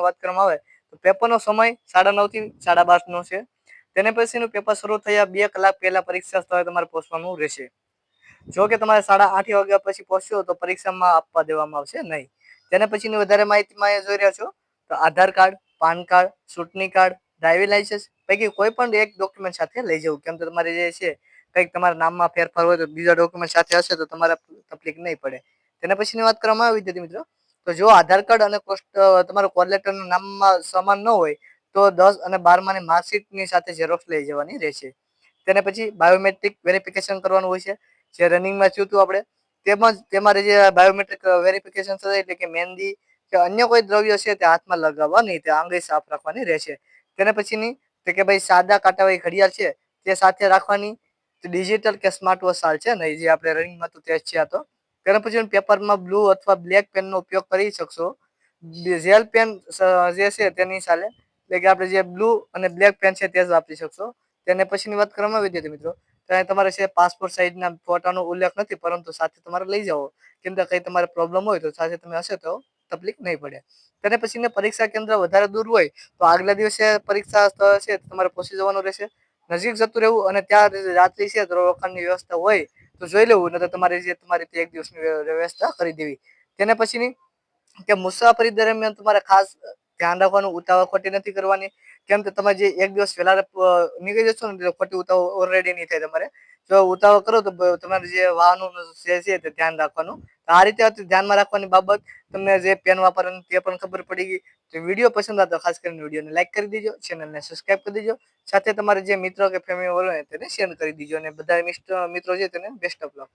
પેપરનો વાત કરવામાં આવે, તો પેપરનો સમય સાડા નવથી સાડા બારનો છે. તેને પછીનું પેપર શરૂ થયા બે કલાક પહેલા પરીક્ષા સ્થળે તમારે પહોંચવાનું રહેશે. જો કે તમારે સાડા આઠ વાગ્યા પછી પહોંચશો તો પરીક્ષામાં આપવા દેવામાં આવશે નહીં. તેને પછીની વધારે માહિતીમાં જોઈ રહ્યા છો, તો આધાર કાર્ડ, પાન કાર્ડ, ચૂંટણી કાર્ડ ડ્રાઇવિંગ લાઇસન્સ પૈકી કોઈ પણ એક ડોક્યુમેન્ટ સાથે લઈ જવું. કેમ તો તમારે જે છે, કંઈક તમારા નામમાં ફેરફાર હોય તો બીજા ડોક્યુમેન્ટ સાથે હશે તો તમારે તકલીફ નહીં પડે. તેના પછીની વાત કરવામાં આવી, વિદ્યાર્થી મિત્રો. તો જો આધાર કાર્ડ અને કોસ્ટ તમારું કોલ લેટરનું નામમાં સમાન ન હોય, તો દસ અને બારમાની માર્કશીટની સાથે ઝેરોક્ષ લઈ જવાની રહેશે. તેને પછી બાયોમેટ્રિક વેરિફિકેશન કરવાનું હોય છે. જે રનિંગમાં થયું હતું આપણે તેમજ તમારે જે બાયોમેટ્રિક વેરિફિકેશન થશે, એટલે કે મહેંદી કે અન્ય કોઈ દ્રવ્ય છે તે હાથમાં લગાવવા નહીં, તે આંગળી સાફ રાખવાની રહેશે. તેને પછીની તો કે ભાઈ સાદા કાંટાવાળી ઘડિયાળ છે, તે સાથે રાખવાની ડિજિટલ કે સ્માર્ટ વોચ હાલ છે ને, જે આપણે રનિંગમાં તો તે છે આ તો. તેના પછી પેપરમાં બ્લુ અથવા બ્લેક પેનનો ઉપયોગ કરી શકશો. જેલ પેન જે છે તેની ચાલે એટલે કે આપણે જે બ્લુ અને બ્લેક પેન છે તે જ વાપરી શકશો. તેને પછીની વાત કરવામાં વિદ્યાર્થી મિત્રો ત્યાં તમારે છે પાસપોર્ટ સાઇઝના ફોટાનો ઉલ્લેખ નથી, પરંતુ સાથે તમારે લઈ જાઓ. કેમ કે કંઈ તમારે પ્રોબ્લેમ હોય તો સાથે તમે હશે તો તકલીફ નહીં પડે. તેને પછીને પરીક્ષા કેન્દ્ર વધારે દૂર હોય, તો આગલા દિવસે પરીક્ષા સ્થળ છે તમારે પહોંચી જવાનું રહેશે. નજીક જતું રહેવું અને ત્યાં રાત્રિ છે રોકાણની વ્યવસ્થા હોય તો જોઈ લેવું નહીં તો તમારે જે તમારી એક દિવસની વ્યવસ્થા કરી દેવી. તેના પછીની, કે મુસાફરી દરમિયાન તમારે ખાસ ધ્યાન રાખવાનું, ઉતાવળ ખોટી નથી કરવાની. કેમ કે તમે જે એક દિવસ પહેલા નીકળી જશો ને ખોટી ઉતાવળ ઓલરેડી નહીં થાય તમારે. જો ઉતાવળ કરો તો તમારે જે વાહનો જે છે તે ધ્યાન રાખવાનું. આ રીતે ધ્યાનમાં રાખવાની બાબત તમને જે પેન વાપરવાની તે પણ ખબર પડી ગઈ. તો વીડિયો પસંદ આવતો ખાસ કરીને વિડીયોને લાઇક કરી દેજો ચેનલને સબસ્ક્રાઈબ કરી દેજો. સાથે તમારે જે મિત્રો કે ફેમિલી હોય તેને શેર કરી દીજો. અને બધા મિત્રો છે તેને બેસ્ટ ઓફ લક